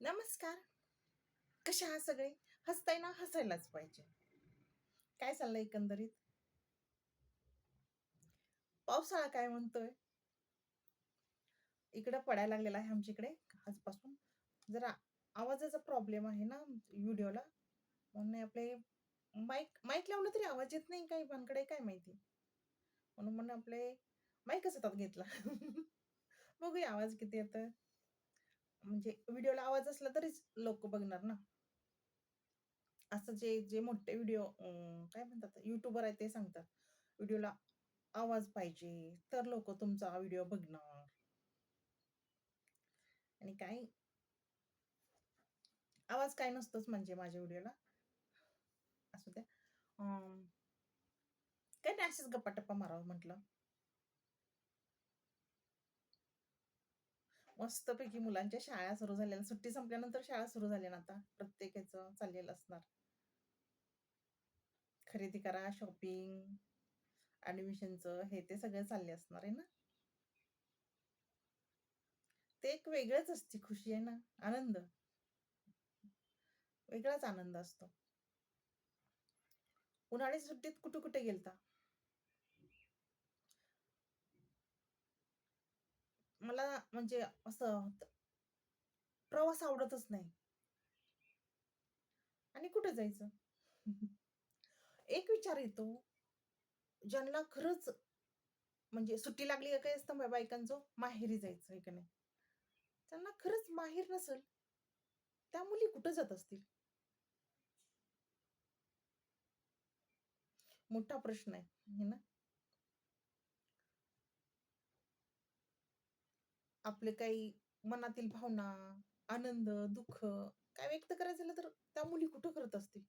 नमस्कार. कशा आहात सगळे? हसताय ना हसायलाच पाहिजे. काय चाललंय एकंदरीत? पावसाळा काय म्हणतोय? इकडं पडायला लागलेला आहे आमच्याकडे आजपासून. जरा आवाजाचा प्रॉब्लेम आहे ना व्हिडिओला. म्हणून आपले माईक माईक लावलं तरी आवाज येत नाही काही भानकडे काय माहिती? म्हणून म्हणून आपले माईकच हातात घेतला. बघूया आवाज किती येतोय. म्हणजे व्हिडिओला आवाज असला तरीच लोक बघणार ना. असं जे जे मोठे व्हिडिओ काय म्हणतात युट्यूबर आहे ते सांगतात व्हिडिओला आवाज पाहिजे तर लोक तुमचा व्हिडिओ बघणार. आणि काय आवाज काय नसतोच म्हणजे माझ्या व्हिडिओला. असू द्या. काय नाही अशीच गप्पा टप्पा मारावं म्हटलं. मस्तपैकी मुलांच्या शाळा सुरू झालेल्या सुट्टी संपल्यानंतर शाळा सुरू झाल्या ना आता? प्रत्येकाचं चाललेलं असणार. खरेदी करा शॉपिंग ऍडमिशनचं हे ते सगळं चालले असणार आहे ना? ते एक वेगळंच असते खुशी आहे ना? आनंद. वेगळाच आनंद असतो. उन्हाळी सुट्टीत कुठे कुठे गेलता? मला म्हणजे असं प्रवास आवडतच नाही. आणि कुठे जायचं? एक विचार येतो ज्यांना खरंच म्हणजे सुट्टी लागली का काय असतं बा- बायकांचं माहेरी जायचं आहे का नाही? त्यांना खरंच माहेर नसेल त्या मुली कुठं जात असतील? मोठा प्रश्न आहे ना? आपले काही मनातील भावना आनंद दुःख काय व्यक्त करायचं झालं तर त्या मुली कुठं करत असतील?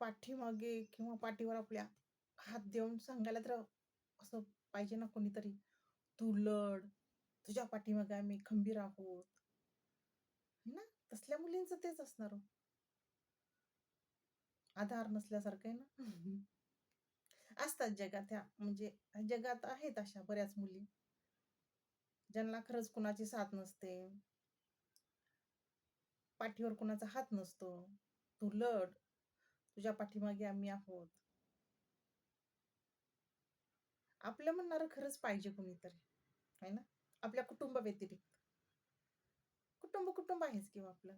पाठीमागे किंवा पाठीवर आपल्या हात देऊन सांगायला तर असं पाहिजे ना कोणीतरी? तू लढ तुझ्या पाठीमागे आम्ही खंबीर आहोत. ना? तसल्या मुलींचं तेच असणार हो. आधार नसल्यासारखं आहे ना? असतात जगात ह्या म्हणजे जगात आहेत अशा बऱ्याच मुली. ज्यांना खरंच कुणाची साथ नसते. पाठीवर कुणाचा हात नसतो. तू लढ. तुझ्या पाठीमागे आम्ही आहोत. आपलं म्हणणारं खरंच पाहिजे कोणीतरी. आहे ना? आपल्या कुटुंबा व्यतिरिक्त. कुटुंब कुटुंब आहेच किंवा आपलं.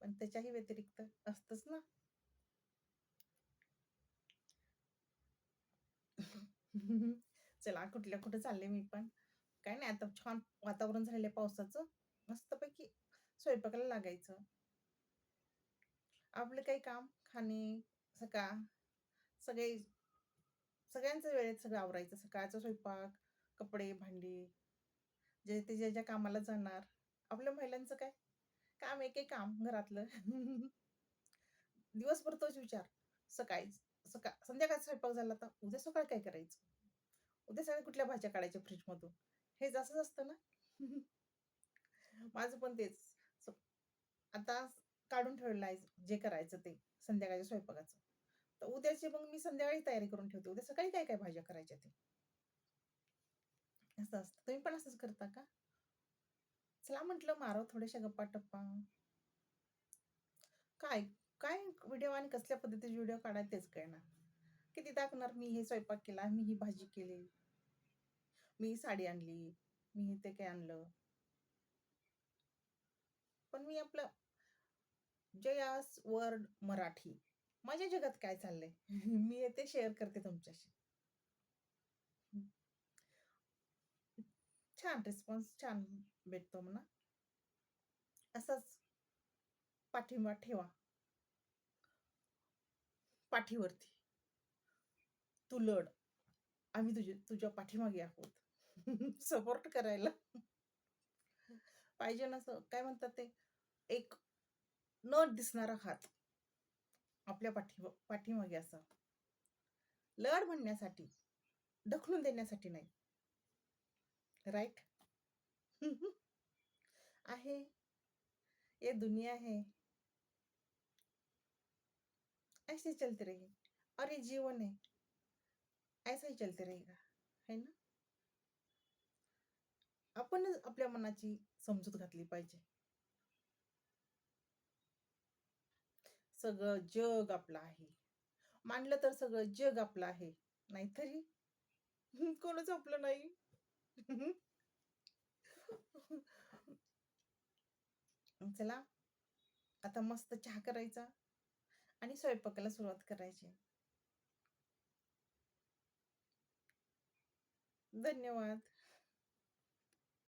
पण त्याच्याही व्यतिरिक्त असतच ना. चला कुठल्या कुठे चालले मी पण. काय नाही आता छान वातावरण झालेलं आहे पावसाचं. मस्तपैकी स्वयंपाकाला लागायचं. आपलं काही काम खाणे सकाळ सगळे सगळ्यांचं वेळेत सगळं आवरायचं. सकाळचा स्वयंपाक कपडे भांडी जे ते ज्या ज्या कामाला जाणार. आपल्या महिलांचं काय? काम एक एक काम घरातलं. दिवसभर तोच विचार. सकाळी सकाळ संध्याकाळचा स्वयंपाक झाला तर उद्या सकाळ काय करायचं? उद्या सकाळी कुठल्या भाज्या काढायच्या फ्रीजमधून? हे असंच असतं ना? माझं पण तेच. आता काढून ठेवलेलं आहे जे करायचं ते संध्याकाळच्या स्वयंपाकाचं. तर उद्याची मग मी संध्याकाळी तयारी करून ठेवते. उद्या सकाळी काय काय भाज्या करायच्या ते? असं असतं. तुम्ही पण असंच करता का? चला म्हटलं मारो थोड्याशा गप्पा टप्पा काय? काय व्हिडिओ आणि कसल्या पद्धतीचे व्हिडिओ काढायचे तेच कळणार किती दाखवणार मी हे स्वयंपाक केला मी ही भाजी केली मी ही साडी आणली मी हे ते काय आणलं. पण मी आपलं जयास वर्ड मराठी माझ्या जगात काय चाललंय? मी येते ते शेअर करते तुमच्याशी. छान रिस्पॉन्स छान भेटतो म्हणा. असाच पाठिंबा ठेवा. पाठीवरती. तू लढ. आम्ही तुझे तुझ्या पाठीमागे आहोत. सपोर्ट करायला. पाहिजे ना असं काय म्हणतात ते? एक न दिसणारा हात. आपल्या पाठी पाठीमागे असा. लढ म्हणण्यासाठी ढकलून देण्यासाठी नाही. राईट आहे. ये दुनिया है ऐसे चलते रहिए और ये जीवन है ऐसा ही चलते रहेगा है ना आपणच आपल्या मनाची समजूत घातली पाहिजे. सगळं जग आपलं आहे. मानलं तर सगळं जग आपलं आहे. नाहीतरी कोणच आपलं नाही. चला, आता मस्त चहा करायचा आणि स्वयंपाकाला सुरुवात करायची. धन्यवाद.